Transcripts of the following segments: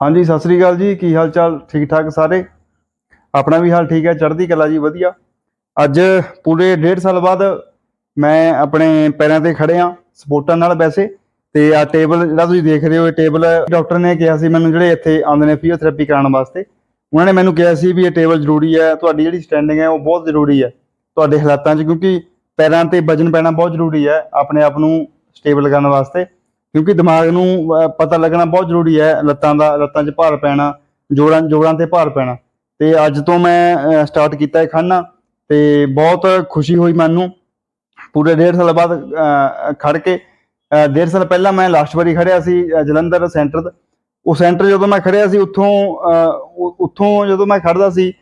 ਹਾਂਜੀ, ਸਤਿ ਸ੍ਰੀ ਅਕਾਲ ਜੀ। ਕੀ ਹਾਲ ਚਾਲ ਠੀਕ ਠਾਕ ਸਾਰੇ? ਆਪਣਾ ਵੀ ਹਾਲ ਠੀਕ ਹੈ। ਚੜ੍ਹਦੀ ਕਲਾ ਜੀ, ਵਧੀਆ। ਅੱਜ ਪੂਰੇ ਡੇਢ ਸਾਲ ਬਾਅਦ ਮੈਂ ਆਪਣੇ ਪੈਰਾਂ ਤੇ ਖੜਿਆ ਸਪੋਰਟਾਂ ਨਾਲ ਵੈਸੇ। ਤੇ ਆ ਟੇਬਲ ਜਿਹੜਾ ਤੁਸੀਂ ਦੇਖ ਰਹੇ ਹੋ, ਇਹ ਟੇਬਲ ਡਾਕਟਰ ਨੇ ਕਿਹਾ ਸੀ ਮੈਨੂੰ, ਜਿਹੜੇ ਇੱਥੇ ਆਉਂਦੇ ਨੇ ਫਿਜ਼ੀਓਥੈਰੇਪੀ ਕਰਾਉਣ ਵਾਸਤੇ। ਉਹਨਾਂ ਨੇ ਮੈਨੂੰ ਕਿਹਾ ਸੀ ਵੀ ਇਹ ਟੇਬਲ ਜ਼ਰੂਰੀ ਹੈ, ਤੁਹਾਡੀ ਜਿਹੜੀ ਸਟੈਂਡਿੰਗ ਹੈ, ਉਹ ਬਹੁਤ ਜ਼ਰੂਰੀ ਹੈ ਤੁਹਾਡੇ ਹਾਲਾਤਾਂ 'ਚ, ਕਿਉਂਕਿ ਪੈਰਾਂ ਤੇ ਵਜਨ ਪੈਣਾ ਬਹੁਤ ਜ਼ਰੂਰੀ ਹੈ ਆਪਣੇ ਆਪ ਨੂੰ ਸਟੇਬਲ ਕਰਨ ਵਾਸਤੇ। ਕਿਉਂਕਿ ਦਿਮਾਗ ਨੂੰ ਅਹ, ਪਤਾ ਲੱਗਣਾ ਬਹੁਤ ਜ਼ਰੂਰੀ ਹੈ ਲੱਤਾਂ ਦਾ ਲੱਤਾਂ 'ਚ ਭਾਰ ਪੈਣਾ ਜੋੜਾਂ ਜੋੜਾਂ ਤੇ ਭਾਰ ਪੈਣਾ। ਤੇ ਅੱਜ ਤੋਂ ਮੈਂ ਸਟਾਰਟ ਕੀਤਾ ਹੈ ਖਾਨਾ ਤੇ ਬਹੁਤ ਖੁਸ਼ੀ ਹੋਈ ਮੈਨੂੰ। ਪੂਰੇ ਡੇਢ ਸਾਲ ਬਾਅਦ ਅਹ, ਖੜ ਕੇ ਅਹ, ਡੇਢ ਸਾਲ ਪਹਿਲਾਂ ਮੈਂ ਲਾਸਟ ਵਾਰੀ ਖੜਿਆ ਸੀ ਅਹ, ਜਲੰਧਰ ਸੈਂਟਰ ਦਾ ਉਹ ਸੈਂਟਰ ਜਦੋਂ ਮੈਂ ਖੜਿਆ ਸੀ ਉੱਥੋਂ ਅਹ, ਉ- ਉੱਥੋਂ ਜਦੋਂ ਮੈਂ ਖੜਦਾ ਸੀ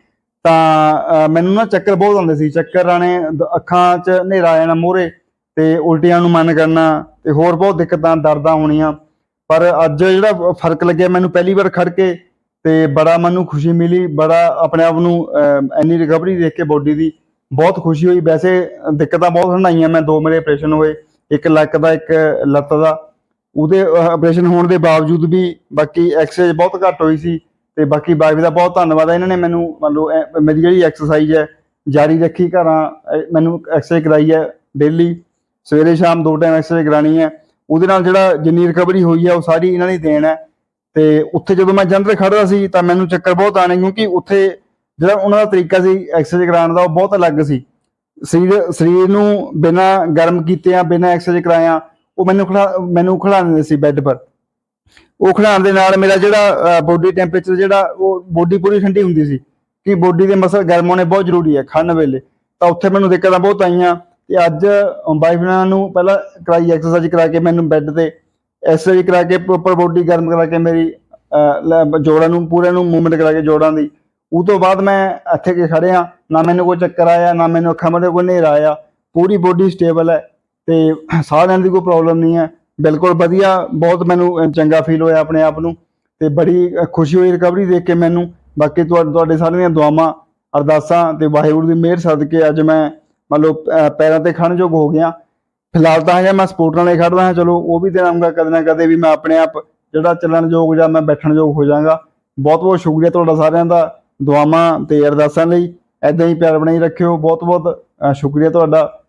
ਤਾਂ ਅਹ, ਮੈਨੂੰ ਨਾ ਚੱਕਰ ਬਹੁਤ ਆਉਂਦੇ ਸੀ। ਚੱਕਰ ਆਣੇ ਅੱਖਾਂ 'ਚ ਹਨੇਰਾ ਆ ਜਾਣਾ ਮੂਹਰੇ। ਤੇ ਉਲਟੀਆਂ ਨੂੰ ਮਨ ਕਰਨਾ ਤੇ ਹੋਰ ਬਹੁਤ ਦਿੱਕਤਾਂ ਦਰਦਾਂ ਹੋਣੀਆਂ। ਪਰ ਅੱਜ ਜਿਹੜਾ ਫ਼ਰਕ ਲੱਗਿਆ ਮੈਨੂੰ ਪਹਿਲੀ ਵਾਰ ਖੜ ਕੇ ਤੇ ਬੜਾ ਮੈਨੂੰ ਖੁਸ਼ੀ ਮਿਲੀ ਬੜਾ ਆਪਣੇ ਆਪ ਨੂੰ ਅਹ, ਇੰਨੀ ਰਿਕਵਰੀ ਦੇਖ ਕੇ ਬੋਡੀ ਦੀ ਬਹੁਤ ਖੁਸ਼ੀ ਹੋਈ। ਵੈਸੇ ਦਿੱਕਤਾਂ ਬਹੁਤ ਹੰਡਾਈਆਂ ਮੈਂ ਦੋ ਮੇਰੇ ਆਪਰੇਸ਼ਨ ਹੋਏ ਇੱਕ ਲੱਕ ਦਾ ਇੱਕ ਲੱਤ ਦਾ। ਉਹਦੇ ਆਪਰੇਸ਼ਨ ਹੋਣ ਦੇ ਬਾਵਜੂਦ ਵੀ ਬਾਕੀ ਐਕਸਰਸਾਈਜ਼ ਬਹੁਤ ਘੱਟ ਹੋਈ ਸੀ ਤੇ ਬਾਕੀ ਬਾਕੀ ਦਾ ਬਹੁਤ ਧੰਨਵਾਦ ਹੈ ਇਹਨਾਂ ਨੇ ਮੈਨੂੰ ਮੰਨ ਲਓ ਮੇਰੀ ਜਿਹੜੀ ਐਕਸਰਸਾਈਜ਼ ਹੈ ਜਾਰੀ ਰੱਖੀ ਘਰਾਂ ਮੈਨੂੰ ਐਕਸਰਸਾਈਜ਼ ਕਰਾਈ ਹੈ ਡੇਲੀ ਸਵੇਰੇ ਸ਼ਾਮ ਦੋ ਟਾਈਮ ਐਕਸਰਸਾਈਜ਼ ਕਰਾਣੀ ਹੈ। ਉਹਦੇ ਨਾਲ ਜਿਹੜਾ ਜਿੰਨੀ ਰਿਕਵਰੀ ਹੋਈ ਹੈ, ਉਹ ਸਾਰੀ ਇਹਨਾਂ ਨੇ ਦੇਣ ਹੈ। ਤੇ ਉੱਥੇ ਜਦੋਂ ਮੈਂ ਜੰਦਰ ਖੜਦਾ ਸੀ, ਤਾਂ ਮੈਨੂੰ ਚੱਕਰ ਬਹੁਤ ਆਣੇ ਕਿਉਂਕਿ ਉੱਥੇ ਜਿਹੜਾ ਉਹਨਾਂ ਦਾ ਤਰੀਕਾ ਸੀ ਐਕਸਰਸਾਈਜ਼ ਕਰਾਉਣ ਦਾ, ਉਹ ਬਹੁਤ ਅਲੱਗ ਸੀ। ਸਰੀਰ ਸਰੀਰ ਨੂੰ ਬਿਨਾਂ ਗਰਮ ਕੀਤੇ ਆ ਬਿਨਾਂ ਐਕਸਰਸਾਈਜ਼ ਕਰਾਇਆ ਉਹ ਮੈਨੂੰ ਖੜਾ ਮੈਨੂੰ ਖੜਾ ਸੀ ਬੈੱਡ ਪਰ। ਉਹ ਖੜਾਉਣ ਦੇ ਨਾਲ ਮੇਰਾ ਜਿਹੜਾ ਬੋਡੀ ਟੈਂਪਰੇਚਰ ਜਿਹੜਾ, ਉਹ ਬੋਡੀ ਪੂਰੀ ਠੰਡੀ ਹੁੰਦੀ ਸੀ, ਕਿ ਬੋਡੀ ਦੇ ਮਸਲ ਗਰਮ ਹੋਣੇ ਬਹੁਤ ਜ਼ਰੂਰੀ ਹੈ, ਖੰਨ ਵੇਲੇ। ਤਾਂ ਉੱਥੇ ਮੈਨੂੰ ਦਿੱਕਤਾਂ ਬਹੁਤ ਆਈਆਂ। ਤੇ ਅੱਜ ਵਾਈਫ ਨਾਲ ਨੂੰ ਪਹਿਲਾਂ ਕਰਾਈ ਐਕਸਰਸਾਈਜ਼ ਕਰਾ ਕੇ ਮੈਨੂੰ ਬੈੱਡ ਤੇ ਐਕਸਰਸਾਈਜ਼ ਕਰਾ ਕੇ ਪ੍ਰੋਪਰ ਬੋਡੀ ਗਰਮ ਕਰਾ ਕੇ ਮੇਰੀ ਅਹ, ਜੋੜਾਂ ਨੂੰ ਪੂਰੇ ਨੂੰ ਮੂਵਮੈਂਟ ਕਰਾ ਕੇ ਜੋੜਾਂ ਦੀ। ਉਹ ਤੋਂ ਬਾਅਦ ਮੈਂ ਇੱਥੇ ਕੇ ਖੜਿਆ ਨਾ ਮੈਨੂੰ ਕੋਈ ਚੱਕਰ ਆਇਆ ਨਾ ਮੈਨੂੰ ਅੱਖਾਂ ਮੇ ਕੋਈ ਹਨੇਰਾ ਆਇਆ। ਪੂਰੀ ਬੋਡੀ ਸਟੇਬਲ ਹੈ ਤੇ ਸਾਹ ਲੈਣ ਦੀ ਕੋਈ ਪ੍ਰੋਬਲਮ ਨਹੀਂ ਹੈ। ਬਿਲਕੁਲ ਵਧੀਆ ਬਹੁਤ ਮੈਨੂੰ ਚੰਗਾ ਫੀਲ ਹੋਇਆ ਆਪਣੇ ਆਪ ਨੂੰ ਤੇ ਬੜੀ ਖੁਸ਼ੀ ਹੋਈ ਰਿਕਵਰੀ ਦੇਖ ਕੇ ਮੈਨੂੰ। ਬਾਕੀ ਤੁਹਾ- ਤੁਹਾਡੇ ਸਾਰਿਆਂ ਦੀਆਂ ਦੁਆਵਾਂ ਅਰਦਾਸਾਂ ਤੇ ਵਾਹਿਗੁਰੂ ਦੀ ਮਿਹਰ ਸਦਕੇ ਅੱਜ ਮੈਂ ਮੰਨ ਲਓ ਪੈਰਾਂ ਤੇ ਖੜਨ ਹੋ ਗਿਆ। ਫਿਲਹਾਲ ਤਾਂ ਹਜੇ ਮੈਂ ਸਪੋਰਟ ਨਾਲੇ ਖੜਦਾ ਹਾਂ, ਚਲੋ, ਉਹ ਵੀ ਦਿਨ ਆਊਗਾ ਕਦੇ ਨਾ ਕਦੇ ਵੀ ਮੈਂ ਆਪਣੇ ਆਪ ਜਿਹੜਾ ਚੱਲਣ ਯੋਗ ਜਾਂ ਮੈਂ ਬੈਠਣ ਯੋਗ ਹੋ ਜਾਵਾਂਗਾ ਬਹੁਤ ਬਹੁਤ ਸ਼ੁਕਰੀਆ ਤੁਹਾਡਾ ਸਾਰਿਆਂ ਦਾ, ਦੁਆਵਾਂ ਤੇ ਅਰਦਾਸਾਂ ਲਈ। ਐਦਾਂ ਹੀ ਪਿਆਰ ਬਣਾਈ ਰੱਖਿਓ। ਬਹੁਤ ਬਹੁਤ ਸ਼ੁਕਰੀਆ ਤੁਹਾਡਾ।